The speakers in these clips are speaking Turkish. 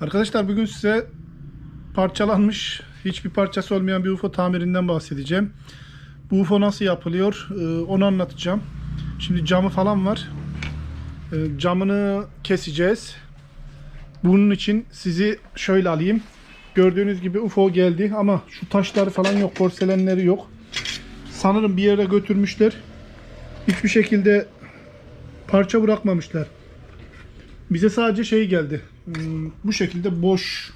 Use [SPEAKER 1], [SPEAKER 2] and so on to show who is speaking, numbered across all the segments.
[SPEAKER 1] Arkadaşlar bugün size parçalanmış, hiçbir parçası olmayan bir UFO tamirinden bahsedeceğim. Bu UFO nasıl yapılıyor e, onu anlatacağım. Şimdi camı falan var. E, Camını keseceğiz. Bunun için sizi şöyle alayım. Gördüğünüz gibi UFO geldi ama şu taşları falan yok, porselenleri yok. Sanırım bir yere götürmüşler. Hiçbir şekilde parça bırakmamışlar. Bize sadece şey geldi. Hmm, Bu şekilde boş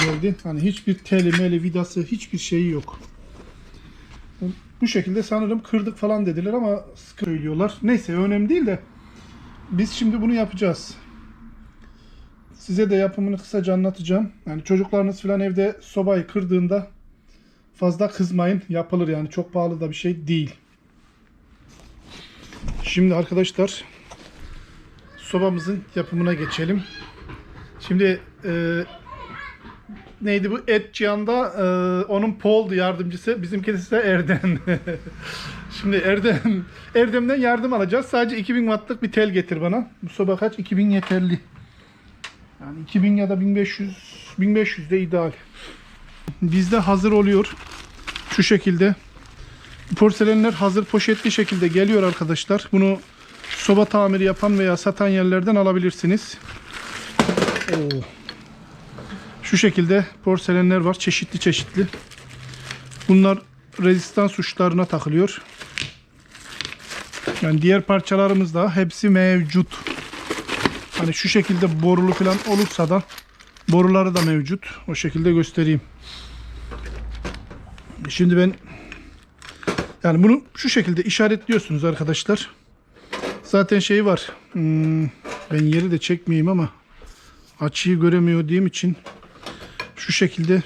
[SPEAKER 1] geldi. Hani hiçbir teli, meli, vidası, hiçbir şeyi yok. Bu şekilde sanırım kırdık falan dediler ama söylüyorlar. Neyse önemli değil de biz şimdi bunu yapacağız. Size de yapımını kısaca anlatacağım. Yani çocuklarınız falan evde sobayı kırdığında fazla kızmayın. Yapılır yani çok pahalı da bir şey değil. Şimdi arkadaşlar sobamızın yapımına geçelim. Şimdi e, neydi bu? Et Cihan'da e, onun Paul'du yardımcısı. Bizimkisi ise Erdem. Şimdi Erdem Erdem'den yardım alacağız. Sadece 2000 wattlık bir tel getir bana. Bu soba kaç? 2000 yeterli. Yani 2000 ya da 1500 1500 de ideal. Bizde hazır oluyor. Şu şekilde. Porselenler hazır poşetli şekilde geliyor arkadaşlar. Bunu soba tamiri yapan veya satan yerlerden alabilirsiniz. Oo. Şu şekilde porselenler var. Çeşitli çeşitli. Bunlar rezistans uçlarına takılıyor. Yani diğer parçalarımız da hepsi mevcut. Hani şu şekilde borulu falan olursa da boruları da mevcut. O şekilde göstereyim. Şimdi ben yani bunu şu şekilde işaretliyorsunuz arkadaşlar. Zaten şey var. Hmm, ben yeri de çekmeyeyim ama açıyı göremiyor diyeyim için şu şekilde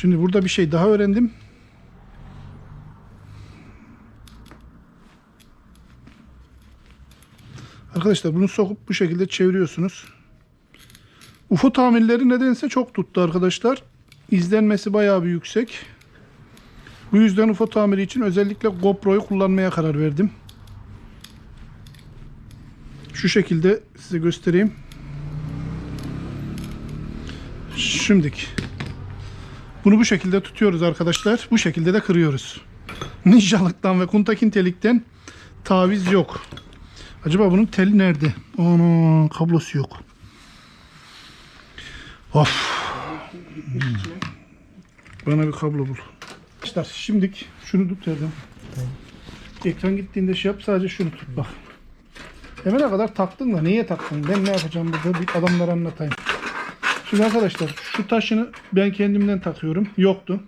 [SPEAKER 1] Şimdi burada bir şey daha öğrendim. Arkadaşlar bunu sokup bu şekilde çeviriyorsunuz. UFO tamirleri nedense çok tuttu arkadaşlar. İzlenmesi bayağı bir yüksek. Bu yüzden UFO tamiri için özellikle GoPro'yu kullanmaya karar verdim. Şu şekilde size göstereyim. Şimdik. Bunu bu şekilde tutuyoruz arkadaşlar. Bu şekilde de kırıyoruz. Ninjalıktan ve kuntakintelikten taviz yok. Acaba bunun teli nerede? Ana kablosu yok. Of. Bana bir kablo bul. Arkadaşlar şimdik şunu tut Erdem. Ekran gittiğinde şey yap sadece şunu tut bak. Hemen kadar taktın da niye taktın? Ben ne yapacağım burada bir adamlara anlatayım. Şimdi arkadaşlar şu taşını ben kendimden takıyorum. Yoktu.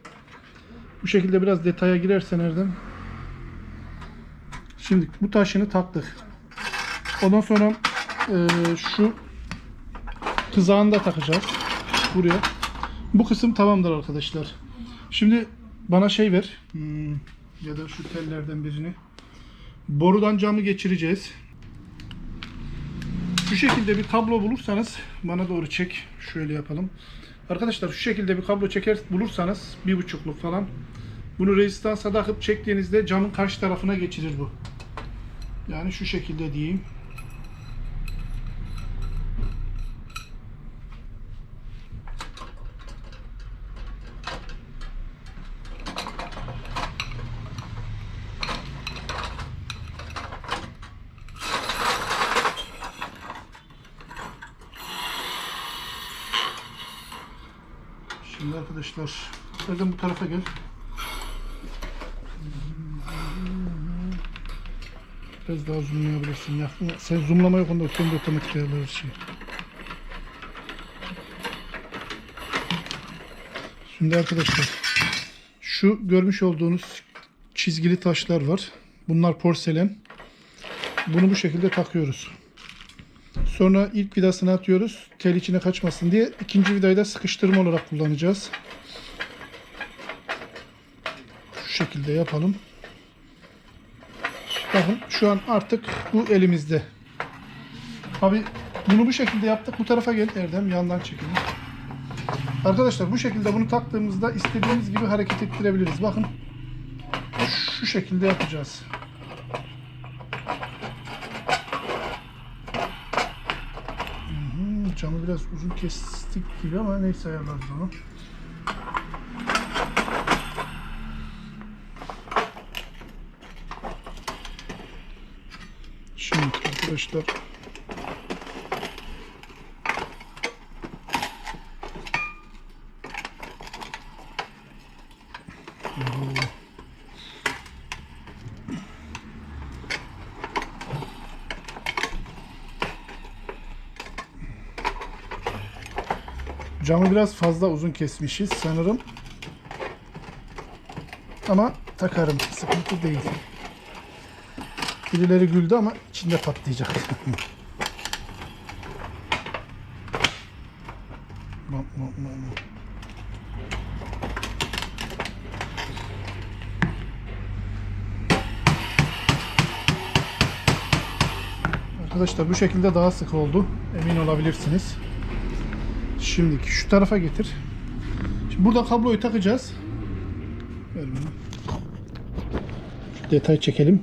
[SPEAKER 1] Bu şekilde biraz detaya girersen Erdem. Şimdi bu taşını taktık. Ondan sonra e, şu kızağını da takacağız. Buraya. Bu kısım tamamdır arkadaşlar. Şimdi bana şey ver. Hmm, ya da şu tellerden birini. Borudan camı geçireceğiz. Şu şekilde bir kablo bulursanız bana doğru çek. Şöyle yapalım. Arkadaşlar şu şekilde bir kablo çeker bulursanız bir buçukluk falan. Bunu rezistansa takıp çektiğinizde camın karşı tarafına geçirir bu. Yani şu şekilde diyeyim. Şimdi arkadaşlar Erdem bu tarafa gel. Biraz daha zoomlayabilirsin. Ya, sen zoomlama yok onda kendi otomatik ayarlar şeyi. Şimdi arkadaşlar şu görmüş olduğunuz çizgili taşlar var. Bunlar porselen. Bunu bu şekilde takıyoruz. Sonra ilk vidasını atıyoruz. Tel içine kaçmasın diye. İkinci vidayı da sıkıştırma olarak kullanacağız. Şu şekilde yapalım. Bakın şu an artık bu elimizde. Abi bunu bu şekilde yaptık. Bu tarafa gel Erdem. Yandan çekelim. Arkadaşlar bu şekilde bunu taktığımızda istediğimiz gibi hareket ettirebiliriz. Bakın. Şu şekilde yapacağız. Camı biraz uzun kestik gibi ama neyse ayarlarız onu. Şimdi arkadaşlar Camı biraz fazla uzun kesmişiz sanırım. Ama takarım. Sıkıntı değil. Birileri güldü ama içinde patlayacak. Arkadaşlar bu şekilde daha sık oldu. Emin olabilirsiniz. Şimdiki şu tarafa getir. Şimdi burada kabloyu takacağız. Detay çekelim.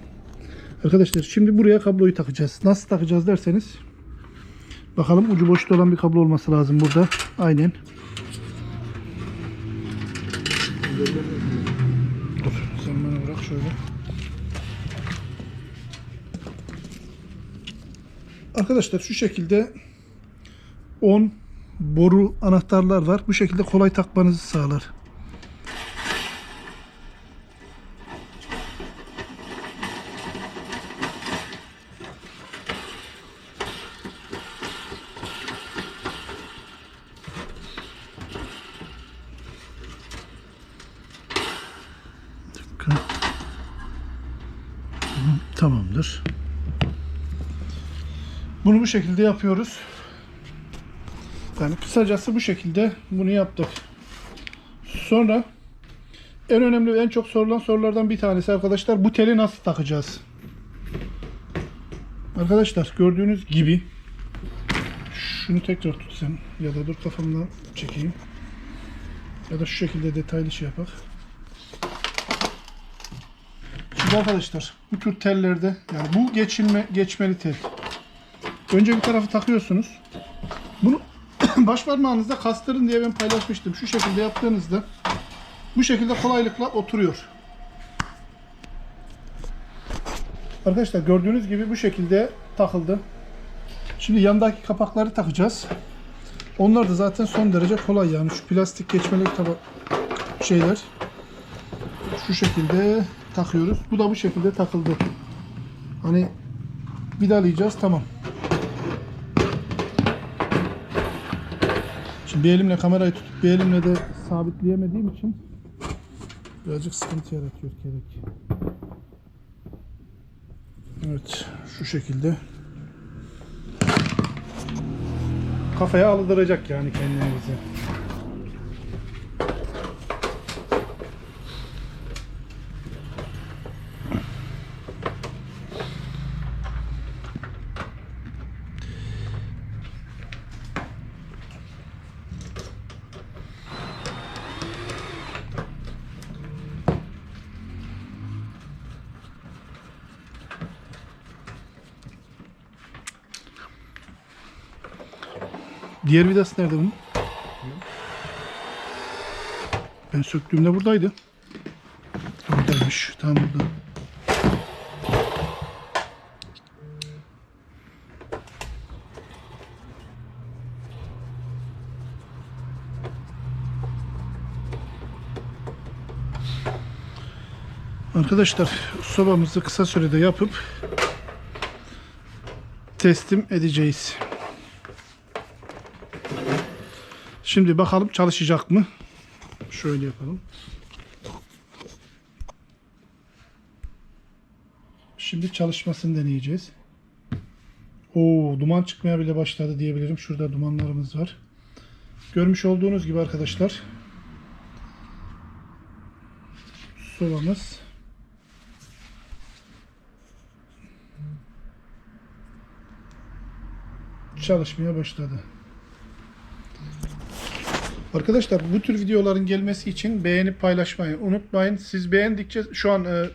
[SPEAKER 1] Arkadaşlar şimdi buraya kabloyu takacağız. Nasıl takacağız derseniz. Bakalım ucu boşta olan bir kablo olması lazım burada. Aynen. Dur sen bana bırak şöyle. Arkadaşlar şu şekilde 10 boru anahtarlar var. Bu şekilde kolay takmanızı sağlar. Tamamdır. Bunu bu şekilde yapıyoruz. Yani kısacası bu şekilde bunu yaptık. Sonra en önemli ve en çok sorulan sorulardan bir tanesi arkadaşlar bu teli nasıl takacağız? Arkadaşlar gördüğünüz gibi şunu tekrar tut sen ya da dur kafamdan çekeyim. Ya da şu şekilde detaylı şey yapak. Şimdi arkadaşlar bu tür tellerde yani bu geçilme geçmeli tel. Önce bir tarafı takıyorsunuz. Bunu baş parmağınızda kastırın diye ben paylaşmıştım. Şu şekilde yaptığınızda bu şekilde kolaylıkla oturuyor. Arkadaşlar gördüğünüz gibi bu şekilde takıldı. Şimdi yandaki kapakları takacağız. Onlar da zaten son derece kolay yani şu plastik geçmeli taba şeyler. Şu şekilde takıyoruz. Bu da bu şekilde takıldı. Hani vidalayacağız tamam. Şimdi bir elimle kamerayı tutup bir elimle de sabitleyemediğim için birazcık sıkıntı yaratıyor gerek. Evet şu şekilde kafaya aldıracak yani kendinizi. Diğer vidası nerede bunun? Ben söktüğümde buradaydı. Buradaymış. Tam burada. Arkadaşlar sobamızı kısa sürede yapıp teslim edeceğiz. Şimdi bakalım çalışacak mı? Şöyle yapalım. Şimdi çalışmasını deneyeceğiz. Oo, duman çıkmaya bile başladı diyebilirim. Şurada dumanlarımız var. Görmüş olduğunuz gibi arkadaşlar. Sobamız çalışmaya başladı. Arkadaşlar bu tür videoların gelmesi için beğenip paylaşmayı unutmayın. Siz beğendikçe şu an e,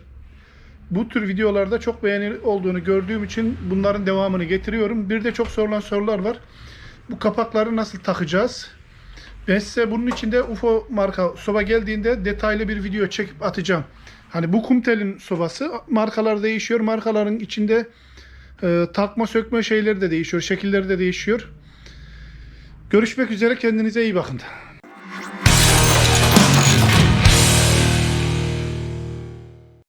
[SPEAKER 1] bu tür videolarda çok beğeni olduğunu gördüğüm için bunların devamını getiriyorum. Bir de çok sorulan sorular var. bu kapakları nasıl takacağız? Ben size bunun içinde UFO marka soba geldiğinde detaylı bir video çekip atacağım. Hani bu kumtelin sobası markalar değişiyor. Markaların içinde e, takma sökme şeyleri de değişiyor. Şekilleri de değişiyor. Görüşmek üzere kendinize iyi bakın.